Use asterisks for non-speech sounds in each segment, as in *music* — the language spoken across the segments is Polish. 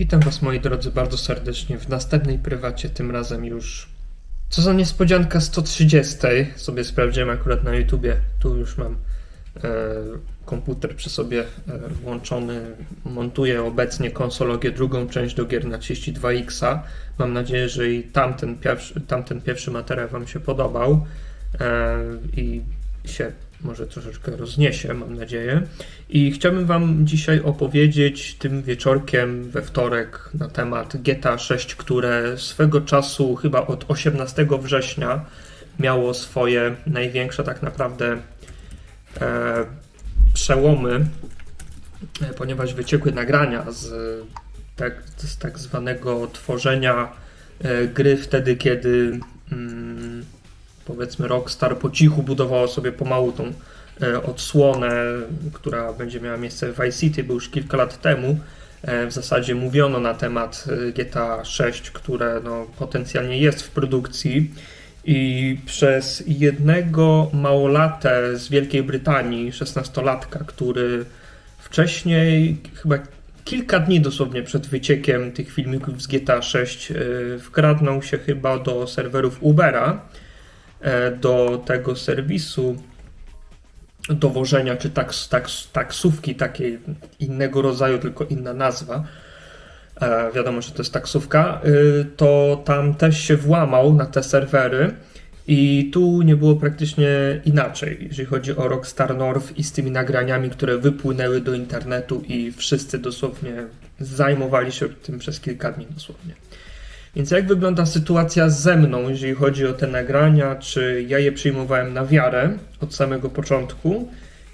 Witam Was moi drodzy bardzo serdecznie w następnej prywacie, tym razem już co za niespodzianka 130. Sobie sprawdziłem akurat na YouTubie, tu już mam e, komputer przy sobie e, włączony, montuję obecnie konsologię, drugą część do gier na 32X. Mam nadzieję, że i tamten pierwszy, tamten pierwszy materiał Wam się podobał e, i się może troszeczkę rozniesie, mam nadzieję. I chciałbym Wam dzisiaj opowiedzieć tym wieczorkiem we wtorek na temat GTA 6, które swego czasu, chyba od 18 września, miało swoje największe tak naprawdę e, przełomy, e, ponieważ wyciekły nagrania z tak, z tak zwanego tworzenia e, gry wtedy, kiedy. Powiedzmy Rockstar po cichu budowało sobie pomału tą e, odsłonę, która będzie miała miejsce w Vice City, bo już kilka lat temu e, w zasadzie mówiono na temat e, GTA 6, które no, potencjalnie jest w produkcji. I przez jednego małolatę z Wielkiej Brytanii, 16-latka, który wcześniej, chyba kilka dni dosłownie przed wyciekiem tych filmików z GTA 6, wkradnął się chyba do serwerów Ubera do tego serwisu dowożenia czy taks, taks, taksówki takiej innego rodzaju, tylko inna nazwa. E, wiadomo, że to jest taksówka, e, to tam też się włamał na te serwery i tu nie było praktycznie inaczej, jeżeli chodzi o Rockstar North i z tymi nagraniami, które wypłynęły do internetu i wszyscy dosłownie zajmowali się tym przez kilka dni dosłownie. Więc jak wygląda sytuacja ze mną, jeżeli chodzi o te nagrania? Czy ja je przyjmowałem na wiarę od samego początku?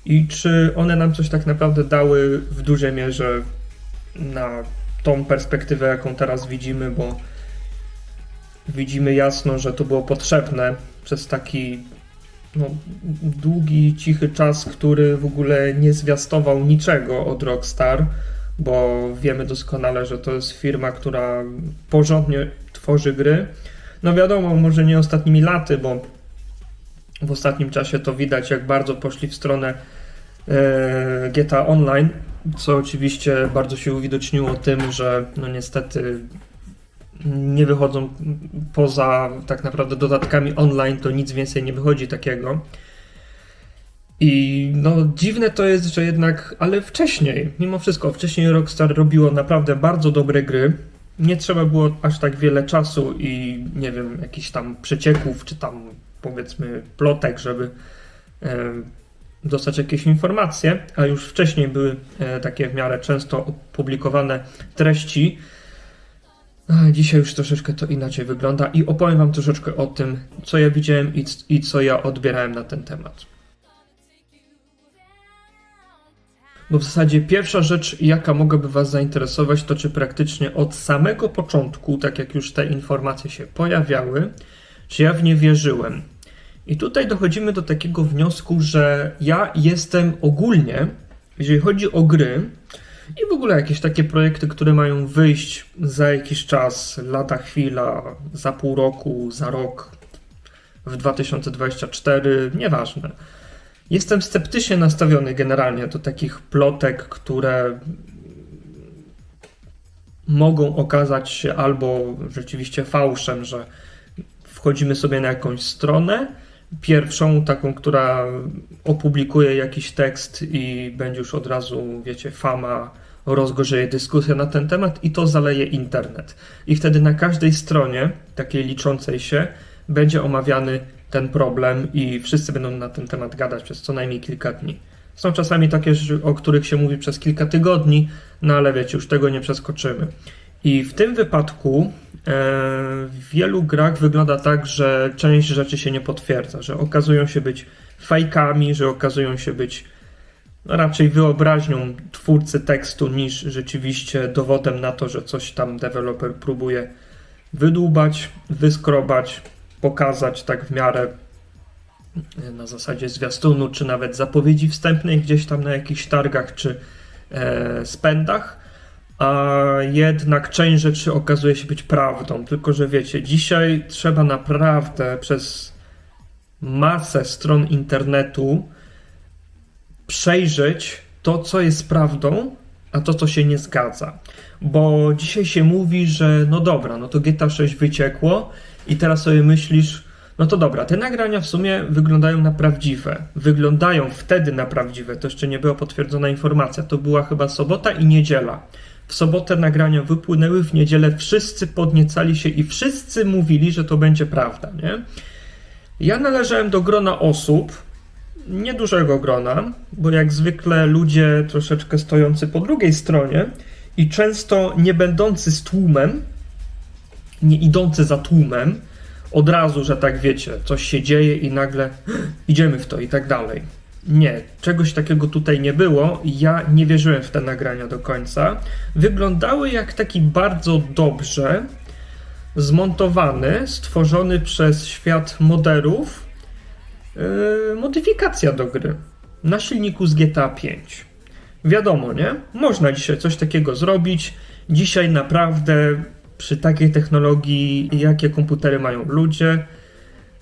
I czy one nam coś tak naprawdę dały w dużej mierze na tą perspektywę, jaką teraz widzimy, bo widzimy jasno, że to było potrzebne przez taki no, długi, cichy czas, który w ogóle nie zwiastował niczego od Rockstar bo wiemy doskonale, że to jest firma, która porządnie tworzy gry. No wiadomo, może nie ostatnimi laty, bo w ostatnim czasie to widać, jak bardzo poszli w stronę e, GTA Online, co oczywiście bardzo się uwidoczniło tym, że no niestety nie wychodzą poza tak naprawdę dodatkami online, to nic więcej nie wychodzi takiego. I no dziwne to jest, że jednak, ale wcześniej, mimo wszystko, wcześniej Rockstar robiło naprawdę bardzo dobre gry. Nie trzeba było aż tak wiele czasu i nie wiem, jakichś tam przecieków, czy tam powiedzmy plotek, żeby e, dostać jakieś informacje, a już wcześniej były e, takie w miarę często opublikowane treści. A dzisiaj już troszeczkę to inaczej wygląda i opowiem Wam troszeczkę o tym, co ja widziałem i, i co ja odbierałem na ten temat. Bo w zasadzie pierwsza rzecz, jaka mogłaby Was zainteresować, to czy praktycznie od samego początku, tak jak już te informacje się pojawiały, czy ja w nie wierzyłem. I tutaj dochodzimy do takiego wniosku, że ja jestem ogólnie, jeżeli chodzi o gry i w ogóle jakieś takie projekty, które mają wyjść za jakiś czas, lata chwila, za pół roku, za rok, w 2024, nieważne Jestem sceptycznie nastawiony generalnie do takich plotek, które mogą okazać się albo rzeczywiście fałszem, że wchodzimy sobie na jakąś stronę, pierwszą, taką, która opublikuje jakiś tekst i będzie już od razu, wiecie, fama, rozgorzeje dyskusja na ten temat i to zaleje internet. I wtedy na każdej stronie, takiej liczącej się, będzie omawiany ten problem i wszyscy będą na ten temat gadać przez co najmniej kilka dni. Są czasami takie o których się mówi przez kilka tygodni, no ale wiecie, już tego nie przeskoczymy. I w tym wypadku e, w wielu grach wygląda tak, że część rzeczy się nie potwierdza, że okazują się być fajkami, że okazują się być no, raczej wyobraźnią twórcy tekstu niż rzeczywiście dowodem na to, że coś tam deweloper próbuje wydłubać, wyskrobać, pokazać tak w miarę e, na zasadzie zwiastunu, czy nawet zapowiedzi wstępnej gdzieś tam na jakichś targach, czy e, spędach, a jednak część rzeczy okazuje się być prawdą. Tylko, że wiecie, dzisiaj trzeba naprawdę przez masę stron internetu przejrzeć to, co jest prawdą, a to, co się nie zgadza. Bo dzisiaj się mówi, że no dobra, no to GTA 6 wyciekło i teraz sobie myślisz, no to dobra, te nagrania w sumie wyglądają na prawdziwe. Wyglądają wtedy na prawdziwe, to jeszcze nie była potwierdzona informacja. To była chyba sobota i niedziela. W sobotę nagrania wypłynęły, w niedzielę wszyscy podniecali się i wszyscy mówili, że to będzie prawda, nie? Ja należałem do grona osób, niedużego grona, bo jak zwykle ludzie troszeczkę stojący po drugiej stronie i często nie będący z tłumem, nie idący za tłumem, od razu, że tak wiecie, coś się dzieje i nagle idziemy w to i tak dalej. Nie, czegoś takiego tutaj nie było. Ja nie wierzyłem w te nagrania do końca. Wyglądały jak taki bardzo dobrze zmontowany, stworzony przez świat moderów yy, modyfikacja do gry na silniku z GTA 5. Wiadomo, nie? Można dzisiaj coś takiego zrobić. Dzisiaj naprawdę przy takiej technologii, jakie komputery mają ludzie,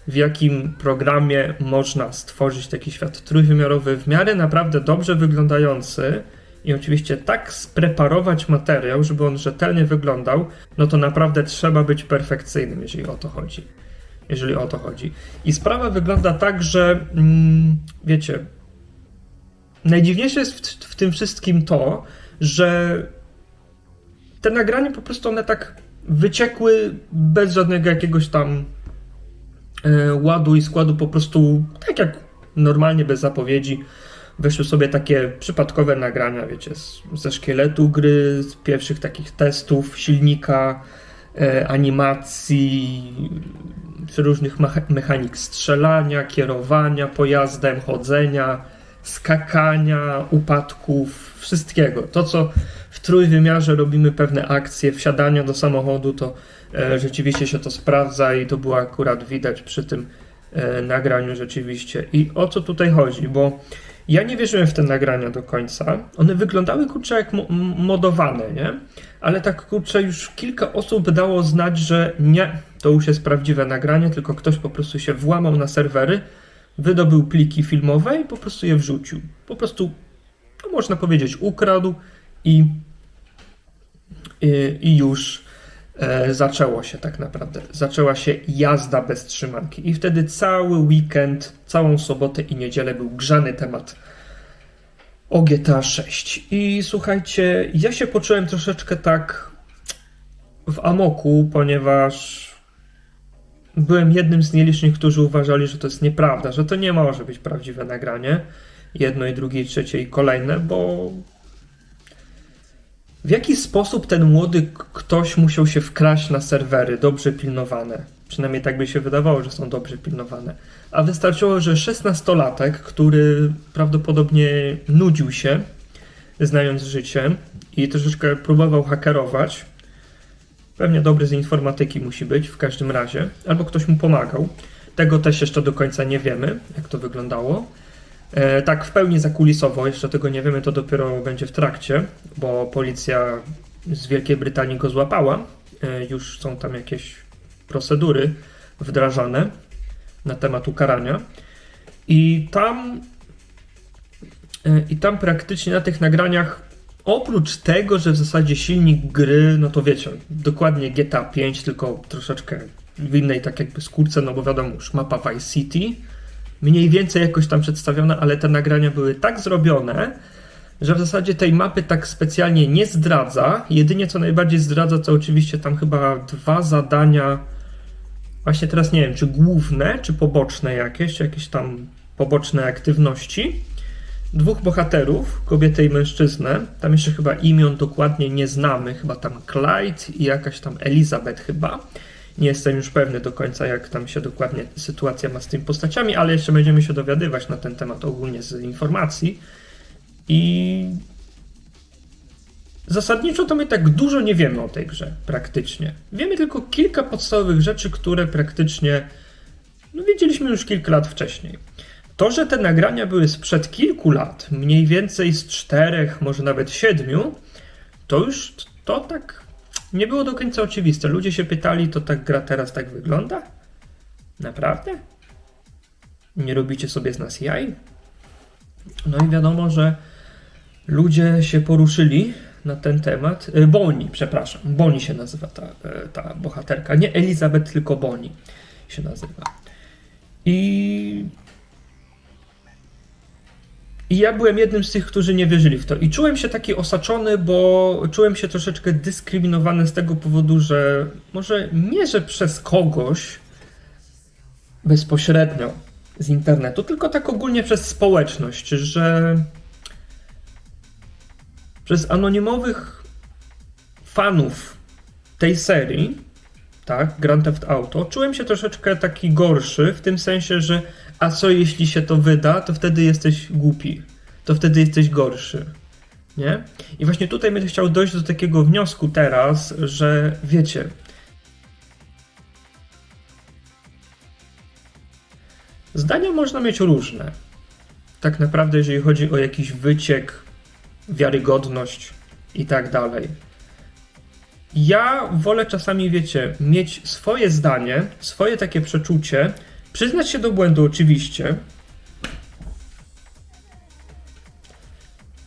w jakim programie można stworzyć taki świat trójwymiarowy, w miarę naprawdę dobrze wyglądający i oczywiście tak spreparować materiał, żeby on rzetelnie wyglądał, no to naprawdę trzeba być perfekcyjnym, jeżeli o to chodzi. Jeżeli o to chodzi. I sprawa wygląda tak, że mm, wiecie, najdziwniejsze jest w, w tym wszystkim to, że te nagrania po prostu one tak wyciekły bez żadnego jakiegoś tam e, ładu i składu, po prostu tak jak normalnie, bez zapowiedzi. Weszły sobie takie przypadkowe nagrania, wiecie, z, ze szkieletu gry, z pierwszych takich testów silnika, e, animacji, różnych mechanik strzelania, kierowania pojazdem, chodzenia, skakania, upadków, wszystkiego. To, co trójwymiarze robimy pewne akcje, wsiadania do samochodu, to e, rzeczywiście się to sprawdza i to było akurat widać przy tym e, nagraniu rzeczywiście. I o co tutaj chodzi? Bo ja nie wierzyłem w te nagrania do końca. One wyglądały kurczę jak mo modowane, nie? Ale tak kurczę już kilka osób dało znać, że nie, to już jest prawdziwe nagranie, tylko ktoś po prostu się włamał na serwery, wydobył pliki filmowe i po prostu je wrzucił. Po prostu, no można powiedzieć, ukradł i, i, już e, zaczęło się tak naprawdę. Zaczęła się jazda bez trzymanki. I wtedy cały weekend, całą sobotę i niedzielę był grzany temat o GTA 6. I słuchajcie, ja się poczułem troszeczkę tak w amoku, ponieważ byłem jednym z nielicznych, którzy uważali, że to jest nieprawda, że to nie może być prawdziwe nagranie. Jedno i drugie, i trzecie i kolejne, bo w jaki sposób ten młody ktoś musiał się wkraść na serwery dobrze pilnowane? Przynajmniej tak by się wydawało, że są dobrze pilnowane. A wystarczyło, że 16-latek, który prawdopodobnie nudził się, znając życie i troszeczkę próbował hakerować, pewnie dobry z informatyki musi być w każdym razie, albo ktoś mu pomagał. Tego też jeszcze do końca nie wiemy, jak to wyglądało. E, tak w pełni zakulisowo, jeszcze tego nie wiemy, to dopiero będzie w trakcie, bo policja z Wielkiej Brytanii go złapała. E, już są tam jakieś procedury wdrażane na temat ukarania. I tam, e, i tam praktycznie na tych nagraniach, oprócz tego, że w zasadzie silnik gry, no to wiecie, dokładnie GTA 5, tylko troszeczkę w innej tak jakby skórce, no bo wiadomo już mapa Vice City, mniej więcej jakoś tam przedstawione, ale te nagrania były tak zrobione, że w zasadzie tej mapy tak specjalnie nie zdradza. Jedynie co najbardziej zdradza, to oczywiście tam chyba dwa zadania, właśnie teraz nie wiem, czy główne, czy poboczne jakieś, jakieś tam poboczne aktywności. Dwóch bohaterów, kobietę i mężczyznę. Tam jeszcze chyba imion dokładnie nie znamy, chyba tam Clyde i jakaś tam Elizabeth chyba. Nie jestem już pewny do końca, jak tam się dokładnie sytuacja ma z tymi postaciami, ale jeszcze będziemy się dowiadywać na ten temat ogólnie z informacji. I zasadniczo to my tak dużo nie wiemy o tej grze, praktycznie. Wiemy tylko kilka podstawowych rzeczy, które praktycznie no, wiedzieliśmy już kilka lat wcześniej. To, że te nagrania były sprzed kilku lat, mniej więcej z czterech, może nawet siedmiu, to już to tak nie było do końca oczywiste. Ludzie się pytali, to tak gra teraz tak wygląda? Naprawdę? Nie robicie sobie z nas jaj? No i wiadomo, że ludzie się poruszyli na ten temat. E, Bonnie, przepraszam, Bonnie się nazywa ta, e, ta bohaterka. Nie Elizabeth, tylko Bonnie się nazywa. I i ja byłem jednym z tych, którzy nie wierzyli w to. I czułem się taki osaczony, bo czułem się troszeczkę dyskryminowany z tego powodu, że może nie, że przez kogoś bezpośrednio z internetu, tylko tak ogólnie przez społeczność, że przez anonimowych fanów tej serii, tak, Grand Theft Auto, czułem się troszeczkę taki gorszy, w tym sensie, że a co jeśli się to wyda, to wtedy jesteś głupi, to wtedy jesteś gorszy, nie? I właśnie tutaj będę chciał dojść do takiego wniosku teraz, że wiecie, zdania można mieć różne. Tak naprawdę, jeżeli chodzi o jakiś wyciek, wiarygodność i tak dalej. Ja wolę czasami, wiecie, mieć swoje zdanie, swoje takie przeczucie, przyznać się do błędu oczywiście.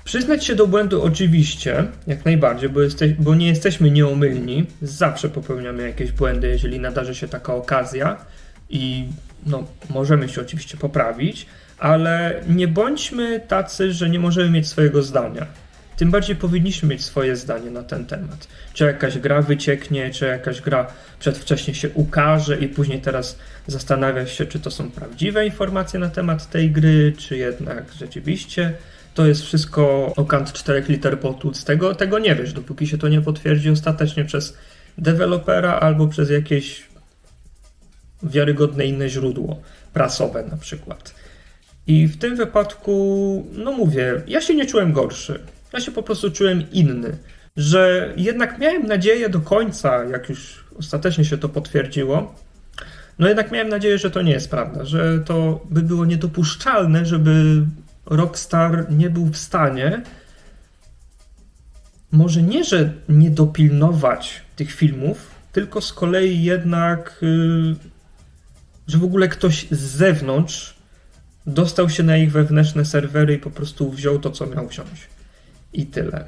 Przyznać się do błędu oczywiście, jak najbardziej, bo, jesteś, bo nie jesteśmy nieomylni. Zawsze popełniamy jakieś błędy, jeżeli nadarzy się taka okazja i no, możemy się oczywiście poprawić, ale nie bądźmy tacy, że nie możemy mieć swojego zdania tym bardziej powinniśmy mieć swoje zdanie na ten temat. Czy jakaś gra wycieknie, czy jakaś gra przedwcześnie się ukaże i później teraz zastanawia się, czy to są prawdziwe informacje na temat tej gry, czy jednak rzeczywiście to jest wszystko o kant czterech liter potłuc. Tego, tego nie wiesz, dopóki się to nie potwierdzi ostatecznie przez dewelopera albo przez jakieś wiarygodne inne źródło prasowe na przykład. I w tym wypadku, no mówię, ja się nie czułem gorszy. Ja się po prostu czułem inny. Że jednak miałem nadzieję do końca, jak już ostatecznie się to potwierdziło, no jednak miałem nadzieję, że to nie jest prawda, że to by było niedopuszczalne, żeby Rockstar nie był w stanie może nie, że nie dopilnować tych filmów, tylko z kolei jednak, yy, że w ogóle ktoś z zewnątrz dostał się na ich wewnętrzne serwery i po prostu wziął to, co miał wziąć. I tyle.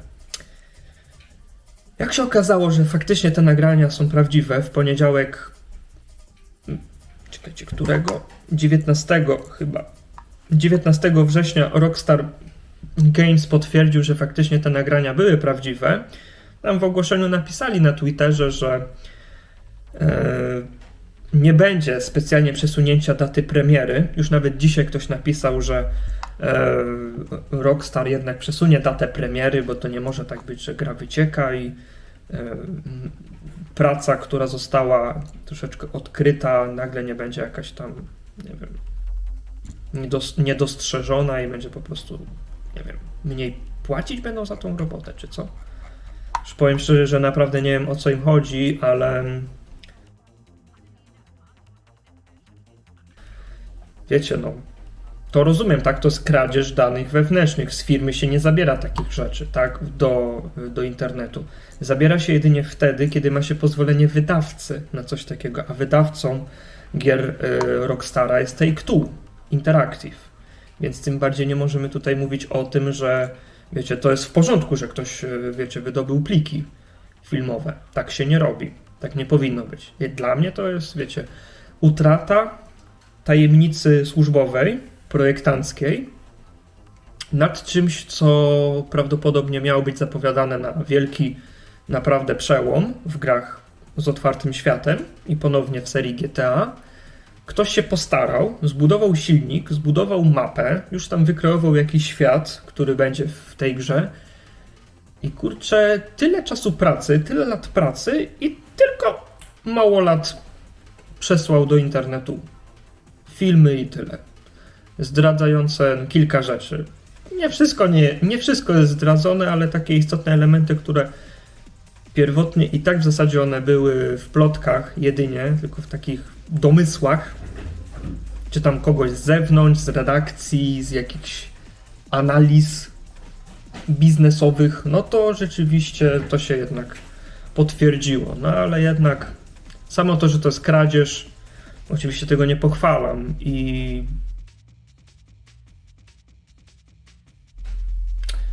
Jak się okazało, że faktycznie te nagrania są prawdziwe, w poniedziałek. Hmm, czekajcie, którego? 19 chyba. 19 września Rockstar Games potwierdził, że faktycznie te nagrania były prawdziwe. Tam w ogłoszeniu napisali na Twitterze, że e, nie będzie specjalnie przesunięcia daty premiery. Już nawet dzisiaj ktoś napisał, że Rockstar jednak przesunie datę premiery, bo to nie może tak być, że gra wycieka i e, praca, która została troszeczkę odkryta, nagle nie będzie jakaś tam, nie wiem, niedostrzeżona i będzie po prostu, nie wiem, mniej płacić będą za tą robotę, czy co? Już powiem szczerze, że naprawdę nie wiem o co im chodzi, ale wiecie, no, to rozumiem, tak? To jest kradzież danych wewnętrznych. Z firmy się nie zabiera takich rzeczy, tak? Do, do internetu. Zabiera się jedynie wtedy, kiedy ma się pozwolenie wydawcy na coś takiego, a wydawcą gier y, Rockstara jest Take-Two Interactive. Więc tym bardziej nie możemy tutaj mówić o tym, że wiecie, to jest w porządku, że ktoś, y, wiecie, wydobył pliki filmowe. Tak się nie robi. Tak nie powinno być. Dla mnie to jest, wiecie, utrata tajemnicy służbowej, projektanckiej nad czymś, co prawdopodobnie miało być zapowiadane na wielki, naprawdę przełom w grach z otwartym światem i ponownie w serii GTA. Ktoś się postarał, zbudował silnik, zbudował mapę, już tam wykreował jakiś świat, który będzie w tej grze. I kurczę, tyle czasu pracy, tyle lat pracy i tylko mało lat przesłał do internetu filmy i tyle zdradzające kilka rzeczy. Nie wszystko, nie, nie wszystko jest zdradzone, ale takie istotne elementy, które pierwotnie i tak w zasadzie one były w plotkach jedynie, tylko w takich domysłach, czy tam kogoś z zewnątrz, z redakcji, z jakichś analiz biznesowych, no to rzeczywiście to się jednak potwierdziło. No ale jednak samo to, że to jest kradzież, oczywiście tego nie pochwalam i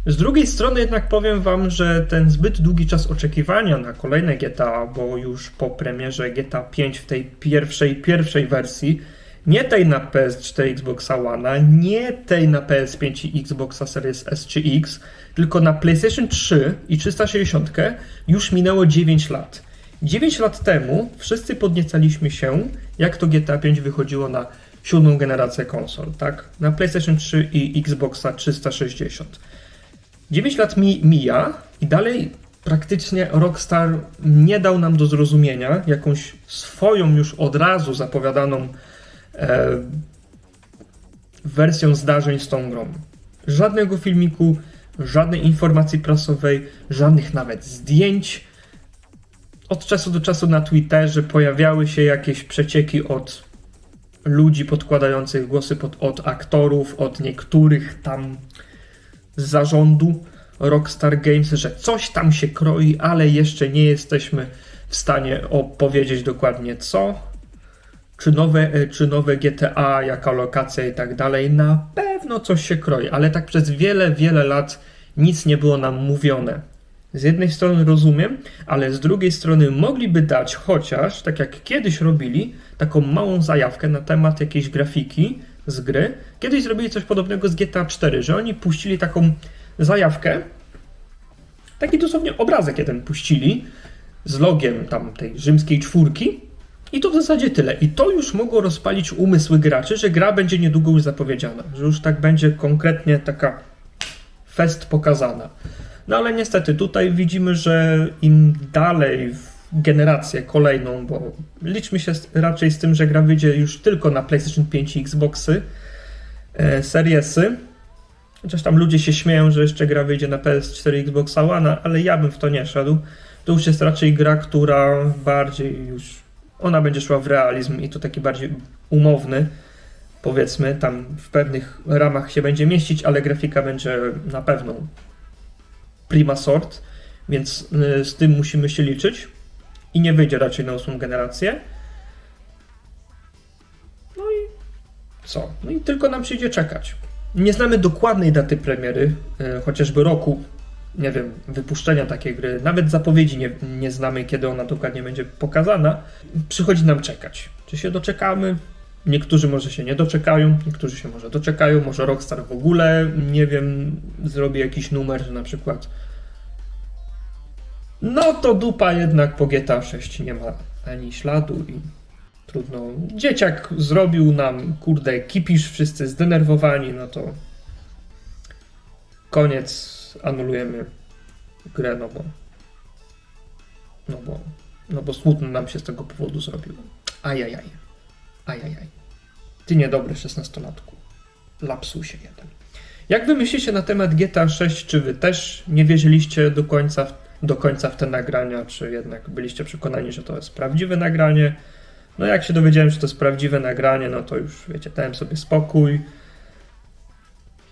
Z drugiej strony jednak powiem wam, że ten zbyt długi czas oczekiwania na kolejne GTA, bo już po premierze GTA 5 w tej pierwszej, pierwszej wersji, nie tej na PS4 Xboxa One, nie tej na PS5 i Xboxa Series S czy X, tylko na PlayStation 3 i 360 już minęło 9 lat. 9 lat temu wszyscy podniecaliśmy się, jak to GTA 5 wychodziło na siódmą generację konsol, tak? Na PlayStation 3 i Xboxa 360. 9 lat mi mija i dalej praktycznie Rockstar nie dał nam do zrozumienia jakąś swoją już od razu zapowiadaną e, wersją zdarzeń z tą grą. Żadnego filmiku, żadnej informacji prasowej, żadnych nawet zdjęć. Od czasu do czasu na Twitterze pojawiały się jakieś przecieki od ludzi podkładających głosy pod, od aktorów, od niektórych tam z zarządu Rockstar Games, że coś tam się kroi, ale jeszcze nie jesteśmy w stanie opowiedzieć dokładnie co. Czy nowe, e, czy nowe GTA, jaka lokacja i tak dalej. Na pewno coś się kroi, ale tak przez wiele, wiele lat nic nie było nam mówione. Z jednej strony rozumiem, ale z drugiej strony mogliby dać chociaż, tak jak kiedyś robili, taką małą zajawkę na temat jakiejś grafiki z gry. Kiedyś zrobili coś podobnego z GTA 4, że oni puścili taką zajawkę, taki dosłownie obrazek jeden puścili z logiem tam tej rzymskiej czwórki i to w zasadzie tyle. I to już mogło rozpalić umysły graczy, że gra będzie niedługo już zapowiedziana, że już tak będzie konkretnie taka fest pokazana. No ale niestety tutaj widzimy, że im dalej w generację kolejną, bo liczmy się raczej z tym, że gra wyjdzie już tylko na PlayStation 5 i Xboxy, e, Seriesy. Chociaż tam ludzie się śmieją, że jeszcze gra wyjdzie na PS4 i Xbox One, ale ja bym w to nie szedł. To już jest raczej gra, która bardziej już. Ona będzie szła w realizm i to taki bardziej umowny, powiedzmy, tam w pewnych ramach się będzie mieścić, ale grafika będzie na pewno prima sort, więc y, z tym musimy się liczyć i nie wyjdzie raczej na ósmą generację. No i co? No i tylko nam przyjdzie czekać. Nie znamy dokładnej daty premiery, y, chociażby roku, nie wiem, wypuszczenia takiej gry. Nawet zapowiedzi nie, nie znamy, kiedy ona dokładnie będzie pokazana. Przychodzi nam czekać. Czy się doczekamy? Niektórzy może się nie doczekają, niektórzy się może doczekają, może Rockstar w ogóle, nie wiem, zrobi jakiś numer, że na przykład no to dupa jednak po GTA 6 nie ma ani śladu i trudno. Dzieciak zrobił nam, kurde, kipisz, wszyscy zdenerwowani, no to koniec, anulujemy grę, no bo no bo, no bo smutno nam się z tego powodu zrobiło. Ajajaj. Ajajaj. Ty niedobry 16-latku. Lapsusie jeden. Jak wy myślicie na temat GTA 6? Czy wy też nie wierzyliście do końca w, do końca w te nagrania, czy jednak byliście przekonani, że to jest prawdziwe nagranie? No jak się dowiedziałem, że to jest prawdziwe nagranie, no to już wiecie, dałem sobie spokój.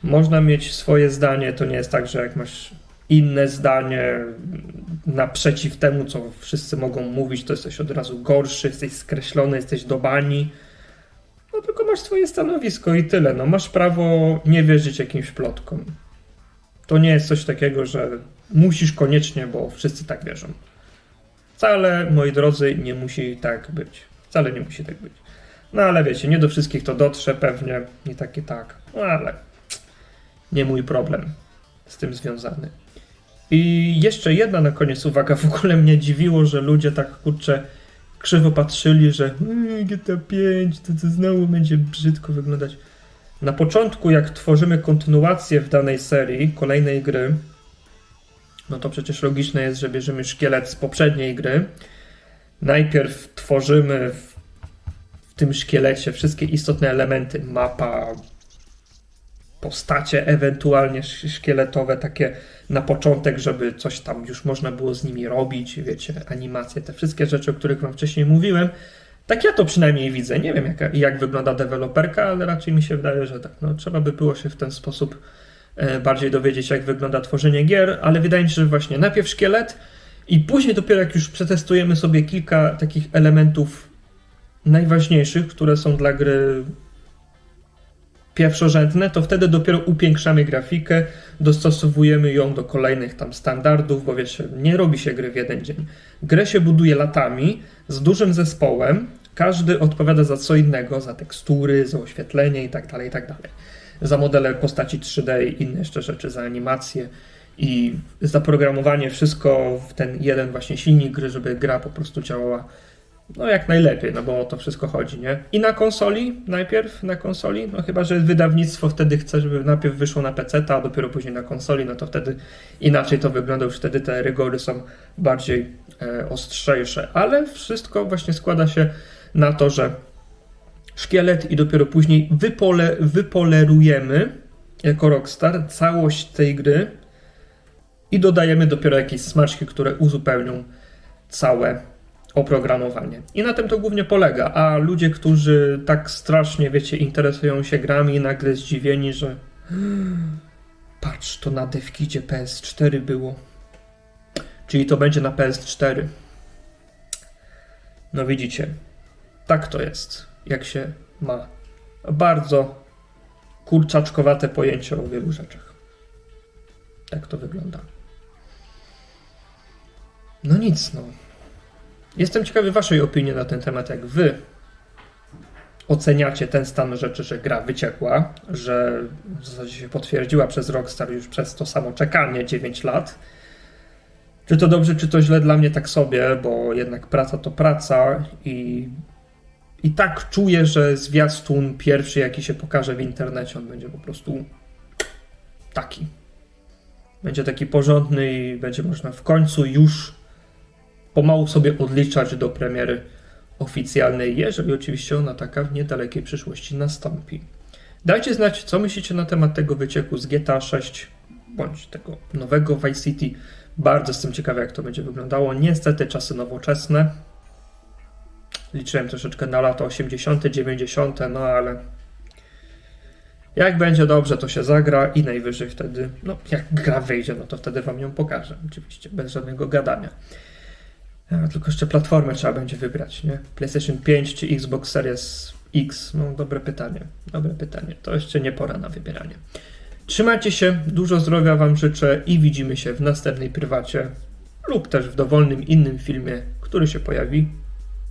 Można mieć swoje zdanie, to nie jest tak, że jak masz inne zdanie naprzeciw temu, co wszyscy mogą mówić, to jesteś od razu gorszy, jesteś skreślony, jesteś do bani. No tylko masz swoje stanowisko i tyle. No masz prawo nie wierzyć jakimś plotkom. To nie jest coś takiego, że musisz koniecznie, bo wszyscy tak wierzą. Wcale, moi drodzy, nie musi tak być. Wcale nie musi tak być. No ale wiecie, nie do wszystkich to dotrze pewnie, nie takie tak. No ale nie mój problem z tym związany. I jeszcze jedna na koniec uwaga. W ogóle mnie dziwiło, że ludzie tak kurczę krzywo patrzyli, że "Yy, GTA 5 to, to znowu będzie brzydko wyglądać. Na początku, jak tworzymy kontynuację w danej serii, kolejnej gry, no to przecież logiczne jest, że bierzemy szkielet z poprzedniej gry. Najpierw tworzymy w, w tym szkielecie wszystkie istotne elementy, mapa, postacie ewentualnie sz- szkieletowe, takie na początek, żeby coś tam już można było z nimi robić, wiecie, animacje, te wszystkie rzeczy, o których wam wcześniej mówiłem. Tak ja to przynajmniej widzę. Nie wiem, jak, jak wygląda deweloperka, ale raczej mi się wydaje, że tak. No, trzeba by było się w ten sposób bardziej dowiedzieć, jak wygląda tworzenie gier, ale wydaje mi się, że właśnie najpierw szkielet i później dopiero jak już przetestujemy sobie kilka takich elementów najważniejszych, które są dla gry pierwszorzędne, to wtedy dopiero upiększamy grafikę, dostosowujemy ją do kolejnych tam standardów, bo wiecie, nie robi się gry w jeden dzień. Grę się buduje latami, z dużym zespołem, każdy odpowiada za co innego, za tekstury, za oświetlenie i tak dalej, i tak. Za modele postaci 3D i inne jeszcze rzeczy, za animacje i zaprogramowanie wszystko w ten jeden właśnie silnik gry, żeby gra po prostu działała no jak najlepiej, no bo o to wszystko chodzi, nie? I na konsoli najpierw, na konsoli, no chyba, że wydawnictwo wtedy chce, żeby najpierw wyszło na PC, a dopiero później na konsoli, no to wtedy inaczej to wygląda, już wtedy te rygory są bardziej e, ostrzejsze, ale wszystko właśnie składa się na to, że szkielet i dopiero później wypole, wypolerujemy jako Rockstar całość tej gry i dodajemy dopiero jakieś smaczki, które uzupełnią całe oprogramowanie. I na tym to głównie polega. A ludzie, którzy tak strasznie, wiecie, interesują się grami, nagle zdziwieni, że *gasps* patrz, to na devkicie PS4 było. Czyli to będzie na PS4. No widzicie, tak to jest, jak się ma bardzo kurczaczkowate pojęcie o wielu rzeczach. Tak to wygląda. No nic, no. Jestem ciekawy Waszej opinii na ten temat, jak Wy oceniacie ten stan rzeczy, że gra wyciekła, że w zasadzie się potwierdziła przez Rockstar już przez to samo czekanie 9 lat. Czy to dobrze, czy to źle dla mnie tak sobie, bo jednak praca to praca i, i tak czuję, że zwiastun pierwszy, jaki się pokaże w internecie, on będzie po prostu taki. Będzie taki porządny i będzie można w końcu już pomału sobie odliczać do premiery oficjalnej, jeżeli oczywiście ona taka w niedalekiej przyszłości nastąpi. Dajcie znać, co myślicie na temat tego wycieku z GTA 6 bądź tego nowego Vice City. Bardzo jestem ciekawy, jak to będzie wyglądało. Niestety czasy nowoczesne. Liczyłem troszeczkę na lata 80., 90., no ale jak będzie dobrze, to się zagra i najwyżej wtedy, no jak gra wyjdzie, no to wtedy wam ją pokażę. Oczywiście, bez żadnego gadania. Ja, tylko jeszcze platformę trzeba będzie wybrać, nie? PlayStation 5 czy Xbox Series X? No, dobre pytanie. Dobre pytanie. To jeszcze nie pora na wybieranie. Trzymajcie się, dużo zdrowia Wam życzę i widzimy się w następnej prywacie lub też w dowolnym innym filmie, który się pojawi